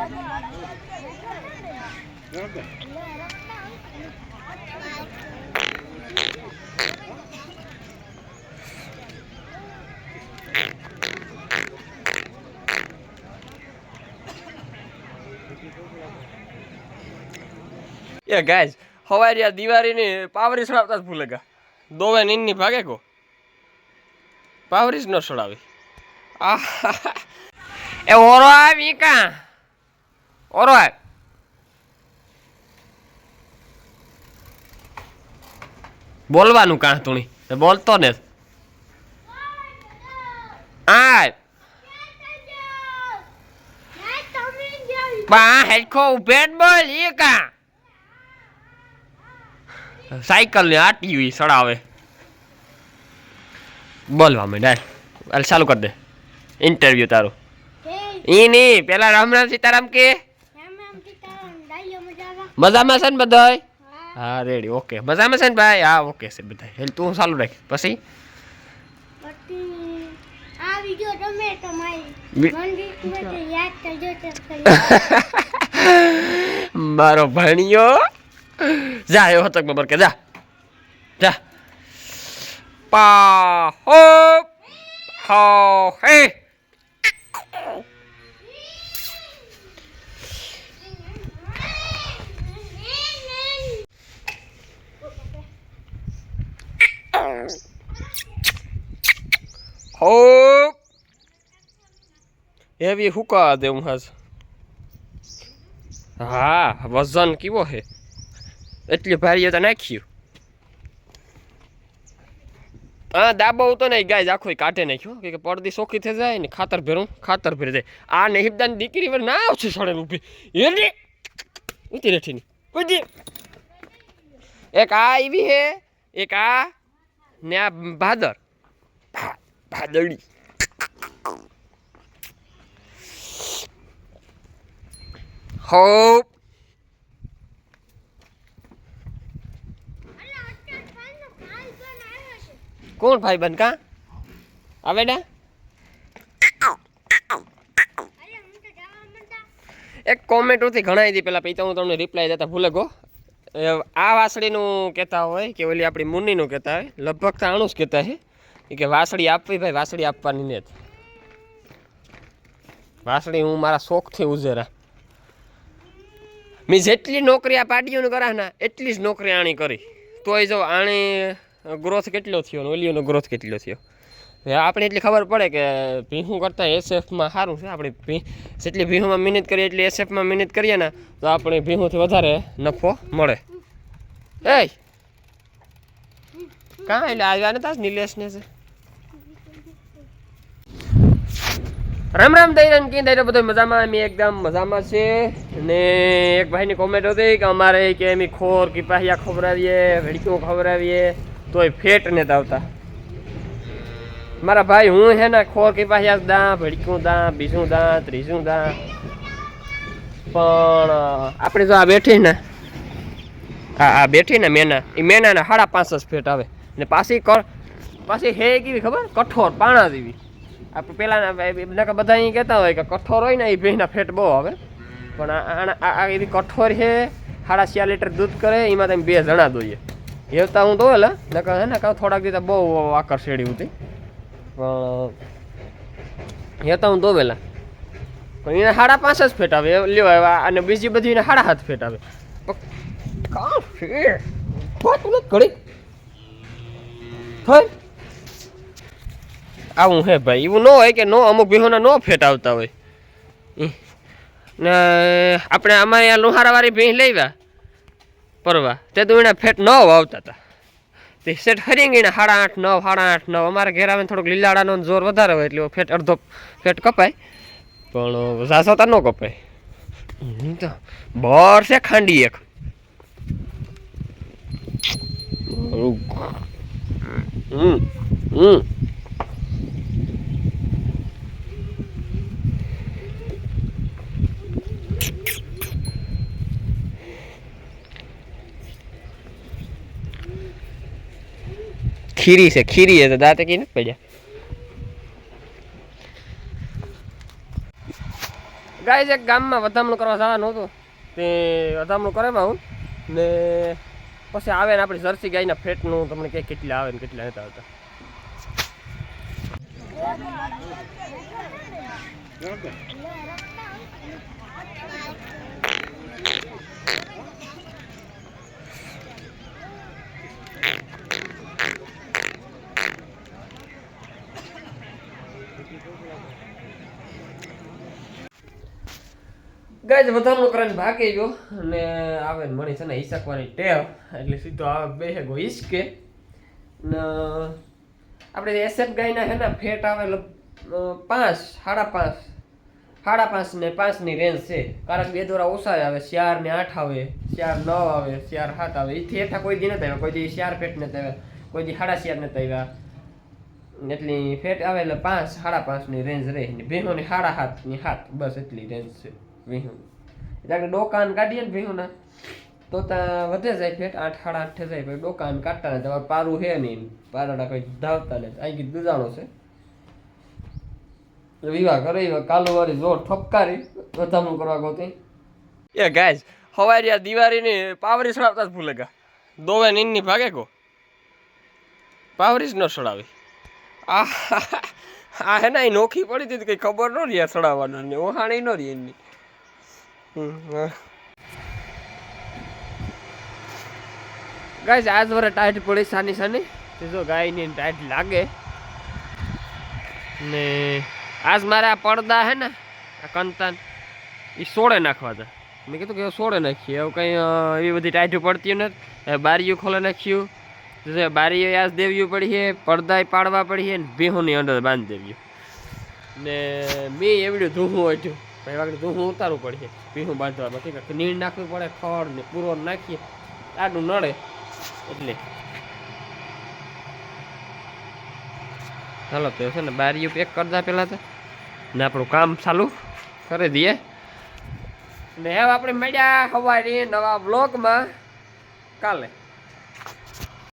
એ guys હવારી આ દિવાળીની પાવરી સડાવતા જ ભૂલે ગા. દોવે નીની ભાગે કો પાવરી જ ન સડાવી આહ એ ઓરો આવી કા? આવ બોલવાનું કાં તુણી એ બોલતો ને આય. બા હેડખો ઉભેટ બોલ એ કા? સાયકલ ને આટી હોય સડાવે બોલવા મેં હાલ ચાલુ કરી દે. ઇન્ટરવ્યુ તારું. ઈ નહીં પેલા રામ રામ સીતારામ કે? મજામાં છે ને બધા હા. Ready okay. મજામાં છે ને ભાઈ? હા ઓકે છે બધા હેલ તું ચાલુ રાખ. પછી? મારો. ભણિયો. જા એવો તક બબર કે જા. જા. પા હો હો હે. હો એવી હુકા દે હું હાસ? હા, વજન કેવો હે? એટલી ભારી તો નાખ્યું. હા દાબો તો નહીં, ગાય આખો કાઢે નાખ્યો કે પડદી સોખી થઈ જાય ને ખાતર ભેરું, ખાતર ભરી જાય. આ નહિબદાની દીકરી ના આવશે સડે ઊભી એલી ઉતી રેઠીની. ઉતી એક આ આવી હે, એક આ ને આ ભાદર. ભાદરડી. હોપ. કોણ ભાઈ બન કા? આવે ને એક કોમેન્ટ હતી ઘણા દી પેલા હું તમને રિપ્લાય દેતા ભૂલે ગો. આ વાસળીનું કહેતા હોય કે ઓલી આપણી મુન્નીનું કહેતા હોય, લગભગ તો આણું જ કહેતા છે કે વાસળી આપવી ભાઈ, વાસળી આપવાની ને વાસળી હું મારા શોખથી ઉજેરા. મેં જેટલી નોકરી આ પાડીઓને કરા ને, એટલી જ નોકરી આણી કરી. તોય જો આણી ગ્રોથ કેટલો થયો ઓલીઓનો ગ્રોથ કેટલો થયો? આપણે એટલી ખબર પડે કે ભીહું કરતાં એસએફમાં સારું છે આપણે ભી જેટલી ભીહુંમાં મહેનત કરીએ એટલી એસએફમાં મહેનત કરીએ ને તો આપણે ભીહુંથી વધારે નફો મળે. એ કાં એટલે આવ્યા નતા નિલેશને છે? રામ રામ દૈરન કે દૈરો બધો મજામાં? અમે એકદમ મજામાં છે. ને એક ભાઈની કોમેન્ટ હતી કે અમારે કે એમ ખોર કે પાહિયા ખવડાવીએ ભેડકીઓ ખવડાવીએ, તોય ફેટ ને આવતા. મારા ભાઈ હું હે ને ખોર કે પાહિયા દા, ભેડકું દા, બીજું દા, ત્રીજું દા. પણ આપણે જો આ બેઠી ને આ આ બેઠી ને મેના એ મેનાના સાડા પાંચ જ ફેટ આવે. ને પાછી કર, પાછી હે કેવી ખબર? કઠોર, પાણા જેવી. આપણે પેલાના નકર બધા અહીં કહેતા હોય કે કઠોર હોય ને એ ભેંસના ફેટ બહુ આવે. પણ આ- એવી કઠોર છે, સાડા ચાર લીટર દૂધ કરે, એમાં તમે બે જણા દોઈએ હેવતા હું દોયેલ નકર હે ને કાં થોડાક દીધા બહુ આકર્ષેડી હતી પણ હેતા હું દોવેલા પણ એને સાડા પાંચ જ ફેટ આવે હવે અને બીજી બધી એને સાડા હાથ ફેટ આવે કાં આવું હે ભાઈ. એવું ન હોય કે નો, અમુક ભીહોના નો ફેટ આવતા હોય ને આપણે અમારે અહીંયા લોહારાવાળી ભીંસ લેવા. પરવા તે તો એના ફેટ ન વાવતા હતા તે સેટ હરી ગઈને સાડા આઠ નવ સાડા આઠ નવ. અમારા ઘેર આવે થોડોક લીલાડાનો જોર વધારે હોય એટલે ફેટ અડધો ફેટ કપાય. પણ ઝાસોતા ન કપાય. તો બર છે ખાંડી એક. હમ હમ. ખીરી છે ખીરી છે, તો દાંતે કી નથી પડ્યા. ગાય એક ગામમાં વધામણું કરવા જવાનું હતું. તે વધામણું કરે હું. ને પછી આવે ને આપણી જર્સી ગાયના ફેટનું તમને કે કેટલા આવે ને કેટલા નતા આવતા. ગાય વધામણું કરીને ભાગી ગયો અને આવે ને છે ને હિસકવાની ટેવ. એટલે સીધો આવે બેસે ગો હિસકે ને આપણે એસેપ ગાયના છે ને, ફેટ આવે પાંચ, સાડા પાંચ. સાડા પાંચ ને પાંચની રેન્જ છે. કારણ કે બે દોરા ઓછા આવે. ચાર ને આઠ આવે. ચાર નવ આવે. ચાર સાત આવે. એથી એઠા કોઈ દી નથી કોઈ દી ચાર ફેટ નથી આવ્યા. કોઈ દી સાડા ચાર નથી આવ્યા. એટલી ફેટ આવે એટલે પાંચ, સાડા પાંચની રેન્જ રહે. ને ભીહોની સાડા સાતની સાત. બસ એટલી રેન્જ છે. ભીહું એટલે ડોકાન કાઢીએ ને ભીહુંના તો ત્યાં વધે જાય ફેટ આઠ, સાડા આઠે જાય. પછી ડોકાન કાઢતા નથી તમારે પારું છે નહીં પારાડા કઈ ધાવતા લે અહીં કીધું દુજાણો છે. વિવાહ કરે કાલુ વાળી જોર ઠપકારી, વધામણું કરવા ગોતી. એ ગાય, હવારી આ દિવાળીની પાવરી સડાવતા જ ભૂલે ગા. દોવે નીનની ભાગે કો પાવરી જ ન સડાવી આ હે ને એ નોખી પડી હતી કઈ ખબર ન રહી સડાવવાનું ઓહાણી ન રહી એની. ગાય આજ વરે ટાઈટ પડી સાની સાની. જો ગાયની ટાઈટ લાગે. ને આજ મારા પડદા હે ને, આ કંતાન એ સોળે નાખવા હતા મેં કીધું કે સોળે નાખીએ. એવું કંઈ એવી બધી ટાઈટું પડતી હવે બારીઓ ખોલે નાખ્યું. જો બારીઓ આજ દેવ્યું પડી છે પડદા પાડવા પડી છે ને ભીહોની અંદર બાંધી દેવ્યું ને મેં એવડું ધૂહું ઓઢ્યું પછી વાગડે ધૂહું ઉતારવું પડશે. પીણું બાંધવા બાકી કે નીણ નાખવી પડે, ખડ ને પૂરો નાખીએ. આડું નડે. એટલે ચાલો તો છે ને બારીઓ પેક કરતા પહેલાં તો. ને આપણું કામ ચાલુ કરી દઈએ. ને હવે આપણે મળ્યા સવારે નવા બ્લોગમાં કાલે.